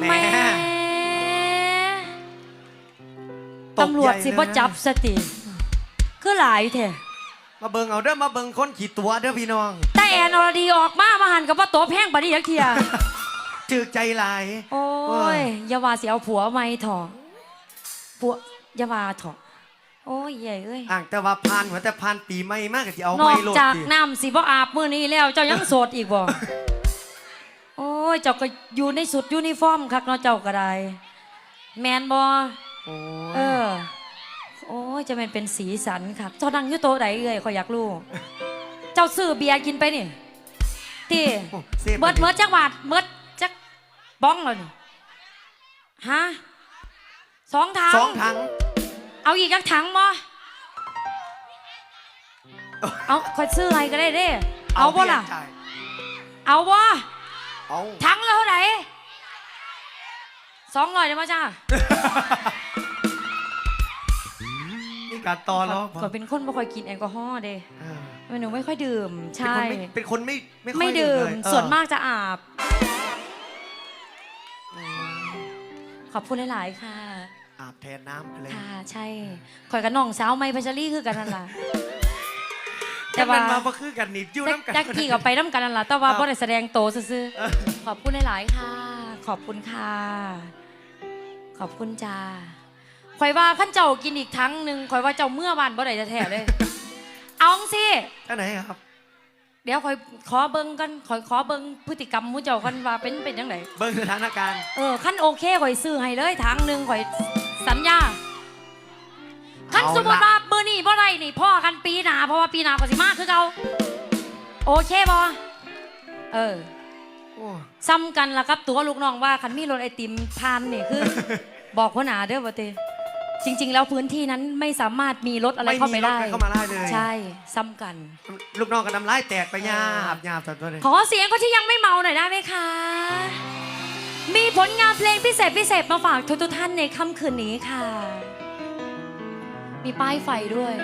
แม่ตำรวจสิบ่จับสติคือหลายแท้มาเบิงเอาเด้อมาเบิงคนขี่ตัวเด้อพี่น้องแต่แอนอรดีออกมามาหันกับว่าตัวแพงปานนี้ยักเทีย จืกใจลาย โอ้ยอยาว่าเสียเอาผัวไม่ถอะผัวอยาว่าถอะโอ้ยใหญ่เอ้ย อ่างแต่ว่าพานหัวแต่พานปีไม่มากกะที่เอาไม่กโลดจากดิน้ำสิบ่อาบมื้อนี้แล้วเจ้ายังโสดอีกบ่ ยเจ้าก็อยู่ในสุดยูนิฟอร์มคักเนาะเจ้าก็ได้ แมนบ่โอ้เออโอ้ยจะแม่นเป็นสีสันค่ะเจ้านั่งอยู่โต๊ะใดเอ่ยขอยอยากรู้ เจ้าซื้อเบียร์กินไปนี่ที่โอ้ซฟเบิดเมิดจักบาทเมิดจักบ้องเลยนี่ฮะสองถังสองถัง เอาอีกจักถังบ่เอาคอยซื้ออะไรก็ได้เด้ เอาบ่ล่ะพี่จ่ายเอาบ่ เอาถังแล้วเท่าไหร่สองร้อยได้ไหมจ้านี่การตอนแล้วขอยเป็นคนไม่ค่อยกินแอลกอฮอล์เด้เออหนูไม่ค่อยดื่ม ใช่ เป็นคนไม่เป็นคนไม่ไม่ค่อยดื่มเลยเออส่วนมากจะอาบอืมขอบคุณหลาย ๆ ค่ะ อาบแทนน้ำไปเลยค่ะ ใช่คอยกับน้องสาวไม่พัชรีคือกันนั่นล่ะ แต่แต่ว่ามันมาบ่คือกันนี่จิ้วน้ำกันแจ็คกี้กับไปน้ำกันนั่นล่ะแต่ว่าครับบ่ได้แสดงโตวซื่อเออๆขอบคุณหลายๆค่ะ ขอบคุณค่ะ ขอบคุณจ้าคอยว่าขั้นเจ้ากินอีกทั้งหนึ่งคอยว่าเจ้าเมื่อวานบ่ได้จะแท้เลย เอาสิท่านไหนครับ เดี๋ยวคอยขอเบิ้งกันขอขอเบิ้งพฤติกรรมหมูเจ้ากันว่าเป็นเป็นยังไงเบิ่งสถานการณ์เออขั้นโอเคคอยซื้อให้เลยทางหนึ่งคอยสัญญาขั้นสมมติว่าเบอร์ นี่พ่อกันปีหนาเพราะว่าปีหนาก็สิมากคือเขาโอเคบ่เออซ้ำกันละครับตัวลูกน้องว่าคันมีรถไอติมพานนี่คือ บอกหัวหนาเด้อบ่เตจริง ๆ แล้วพื้นที่นั้นไม่สามารถมีรถอะไรเข้าไปม่มีรถเข้ามาได้เลย ใช่ซ้ำกัน ลูกน้องก็น้ำลายแตกไปยาบยาบตัวเลยขอเสียงคนที่ยังไม่เมาหน่อยได้ไหมคะ มีผลงานเพลงพิเศษพิเศษมาฝากทุกท่านในค่ำคืนนี้ค่ะ มีป้ายไฟด้วย